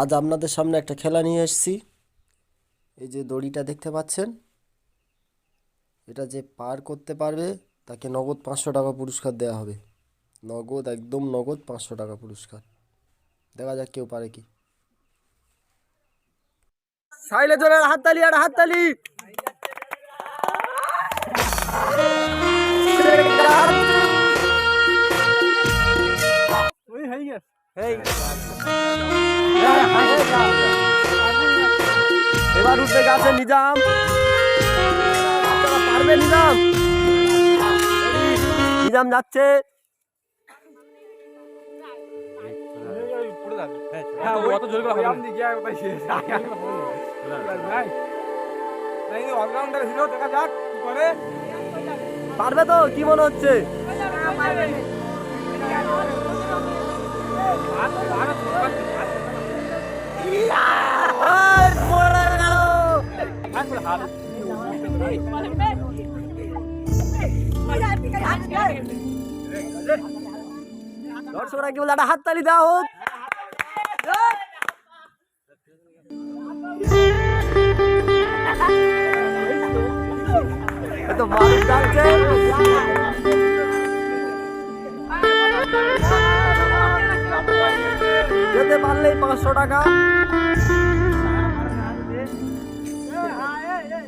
আজ আপনাদের সামনে একটা খেলা নিয়ে এসেছি। এই যে দড়িটা দেখতে পাচ্ছেন, এটা যে পার করতে পারবে তাকে নগদ পাঁচশো টাকা পুরস্কার দেওয়া হবে। নগদ, একদম নগদ পাঁচশো টাকা পুরস্কার। দেখা যাক কেউ পারে কি। সাইলে জোরের হাততালি, আর হাততালি। এবার উঠতে গেছে নিজাম। পারবে নিজাম? নিজাম যাচ্ছে। পারবে তো? কি মনে হচ্ছে? দর্শকরা কি বলে একটা হাততালি দেওয়া হোক তো মানুষ যেতে পারলেই পাঁচশো টাকা।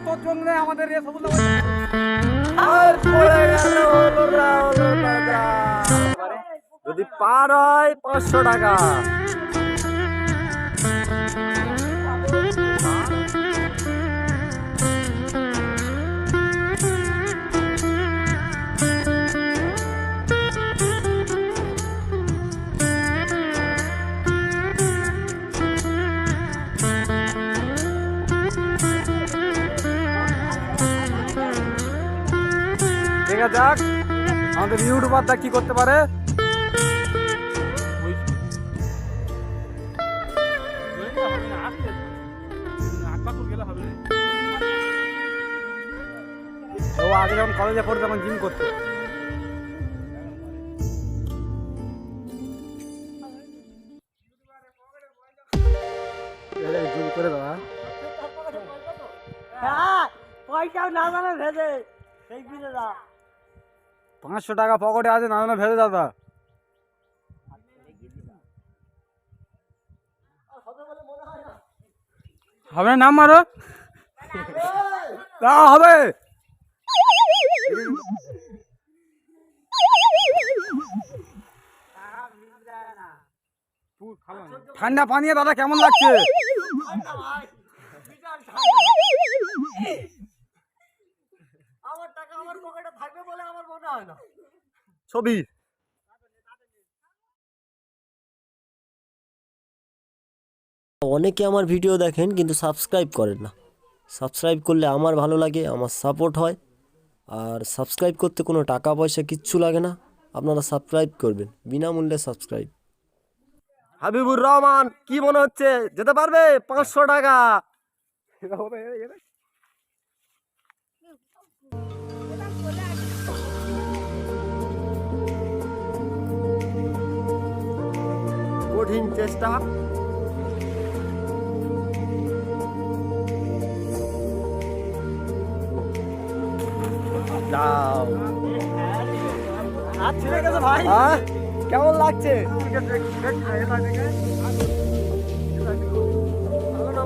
পড়ে জন্য আমাদের এ সবুজ আর। যদি পার হয় পাঁচশো টাকা যাক, আমাদের ইউটিউবারটা কি করতে পারে? ও আগে যখন কলেজে পড়তো, তখন জিম করতো। জুম করে দেওয়া পয়সা না জানে ভেজে, সেই পাঁচশো টাকা পকেটে আছে, না ভেজে দাদা হবে না নাম মারো। তা হবে। ঠান্ডা পানি দাদা, কেমন লাগছে আমার টাকা আমার পকেটে থাকবে বলে আমার মনে হয় না ছবি। অনেকে আমার ভিডিও দেখেন কিন্তু সাবস্ক্রাইব করেন না। সাবস্ক্রাইব করলে আমার ভালো লাগে আমার সাপোর্ট হয়। আর সাবস্ক্রাইব করতে কোনো টাকা পয়সা কিচ্ছু লাগে না আপনারা সাবস্ক্রাইব করবেন বিনামূল্যে সাবস্ক্রাইব। হাবিবুর রহমান কি মনে হচ্ছে? যেতে পারবে? পাঁচশো টাকা। কঠিন চেষ্টা? কেমন লাগছে?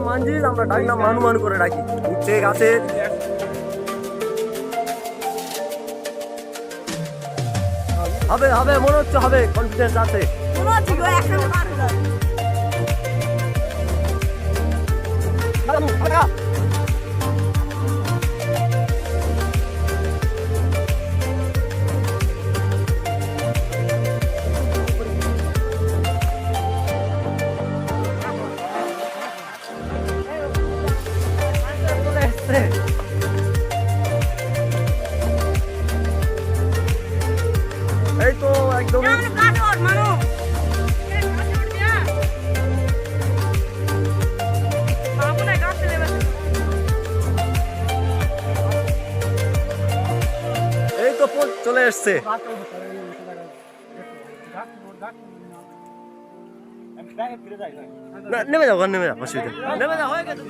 মানজিস আমরা ডাক মানু মানু করে ডাকি। উঠছে গাছে। হবে হবে মনে হচ্ছে হবে কনফিডেন্স আছে। মনে হচ্ছে গো একসাথে মারবে চলে এসছে। নেমে যাও নেমে যাও অসুবিধা নেমে যাও হয়ে গেছে।